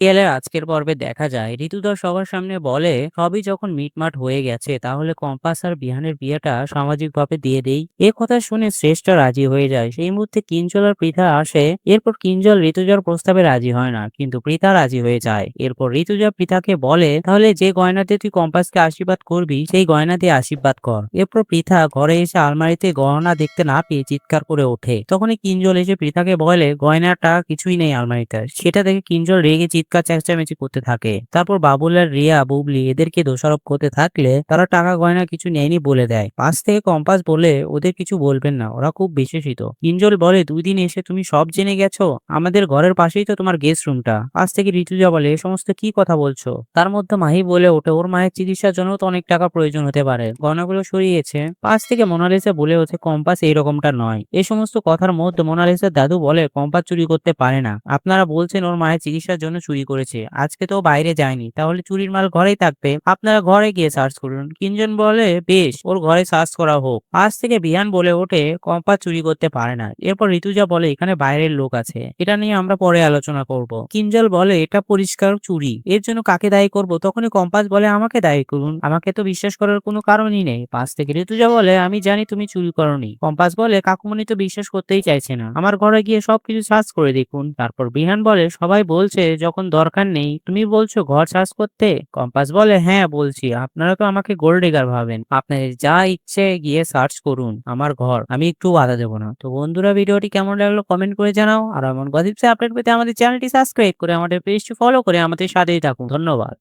সিরিয়ালের আজকের পর্বে দেখা যায়। ঋতুদা সবার সামনে বলে, সবই যখন মিটমাট হয়ে গেছে, তাহলে কম্পাস আর বিহানের বিয়েটা সামাজিকভাবে দিয়ে দেই। এ কথা শুনে শ্রেষ্ঠ রাজি হয়ে যায়। সেই মুহূর্তে কিঞ্জল আর পৃথা আসে। এরপর কিঞ্জল ঋতুজার প্রস্তাবে রাজি হয় না, কিন্তু পৃথা রাজি হয়ে যায়। এরপর ঋতুজা পৃথাকে বলে, তাহলে যে গয়নাতে তুই কম্পাসকে আশীর্বাদ করবি, সেই গয়না দিয়ে আশীর্বাদ কর। এরপর পৃথা ঘরে এসে আলমারিতে গহনা দেখতে না পেয়ে চিৎকার করে ওঠে। তখনই কিঞ্জল এসে পৃথাকে বলে, গয়নাটা কিছুই নেই আলমারিতে। সেটা দেখে কিঞ্জল রেগে চিৎকার চেঁচামেচি করতে থাকে। তারপর বাবুল আর রিয়া, বুবলি এদেরকে দোষারোপ করতে থাকলে তারা টাকা গয়না কিছু নেয়নি বলে দেয়। পাশ থেকে কম্পাস বলে ওদের কিছু বলবেন না, ওরা খুব বিশেষিত। কিঞ্জল বলে, দুই দিন এসে তুমি সব জেনে গেছো? আমাদের ঘরের পাশেই তো তোমার গেস্ট রুমটা পাশ থেকে ঋতুজা বলে, এ সমস্ত কি কথা বলছো? তার মধ্যে মাহি বলে ওঠে ওর মায়ের চিকিৎসার জন্য তো অনেক টাকা প্রয়োজন হতে পারে। গয়নাগুলো সরিয়েছে। পাশ থেকে মোনালিসা বলে ওঠে, কম্পাস এইরকমটা নয়। এ সমস্ত কথার মধ্যে মোনালিসার দাদু বলে, কম্পাস চুরি করতে পারে না। আপনারা বলছেন ওর মায়ের চিকিৎসার জন্য চুরি করেছে। আজকে তো বাইরে যায়নি। তাহলে চুরির মাল ঘরেই থাকবে। আপনারা ঘরে গিয়ে সার্চ করুন। কিঞ্জন বলে, বেশ, ওর ঘরে সার্চ করা হোক। আজ থেকে বিহান বলে ওঠে, কম্পাস চুরি করতে পারে না। এরপর ঋতুজা বলে, এখানে বাইরের লোক আছে। এটা নিয়ে আমরা পরে আলোচনা করব। কিঞ্জল বলে, এটা পরিষ্কার চুরি। এর জন্য কাকে দায়ী করব? তখনই কম্পাস বলে, আমাকে দায়ী করুন। আমাকে তো বিশ্বাস করার কোনো কারণই নেই। পাশ থেকে ঋতুজা বলে, আমি জানি তুমি চুরি করনি। কম্পাস বলে কাকুমনি তো বিশ্বাস করতেই চাইছে না। আমার ঘরে গিয়ে সবকিছু সার্চ করে দেখুন। তারপর বিহান বলে, সবাই বলছে, যখন দরকার নেই। তুমি বলছো ঘর সার্চ করতে? কম্পাস বলে হ্যাঁ বলছি। আপনারা তো আমাকে গোল্ড ডিগার ভাবেন। আপনাদের যা ইচ্ছে গিয়ে সার্চ করুন আমার ঘর। আমি একটু বাধা দেবো না। তো বন্ধুরা, ভিডিওটি কেমন লাগল কমেন্ট করে জানাও। আর এমন গদিপসে আপডেট পেতে আমাদের চ্যানেলটি সাবস্ক্রাইব করে আমাদের পেজটি ফলো করে আমাদের সাথেই থাকুন। ধন্যবাদ।